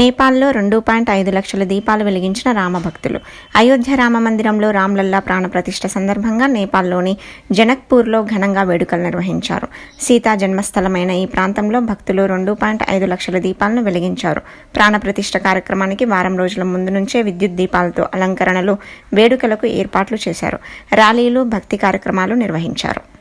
నేపాల్లో రెండు పాయింట్ ఐదు లక్షల దీపాలు వెలిగించిన రామభక్తులు. అయోధ్య రామ మందిరంలో రామ్లల్లా ప్రాణప్రతిష్ఠ సందర్భంగా నేపాల్లోని జనక్పూర్లో ఘనంగా వేడుకలు నిర్వహించారు. సీతా జన్మస్థలమైన ఈ ప్రాంతంలో భక్తులు రెండు పాయింట్ ఐదు లక్షల దీపాలను వెలిగించారు. ప్రాణప్రతిష్ఠ కార్యక్రమానికి వారం రోజుల ముందు నుంచే విద్యుత్ దీపాలతో అలంకరణలు వేడుకలకు ఏర్పాట్లు చేశారు. ర్యాలీలు భక్తి కార్యక్రమాలు నిర్వహించారు.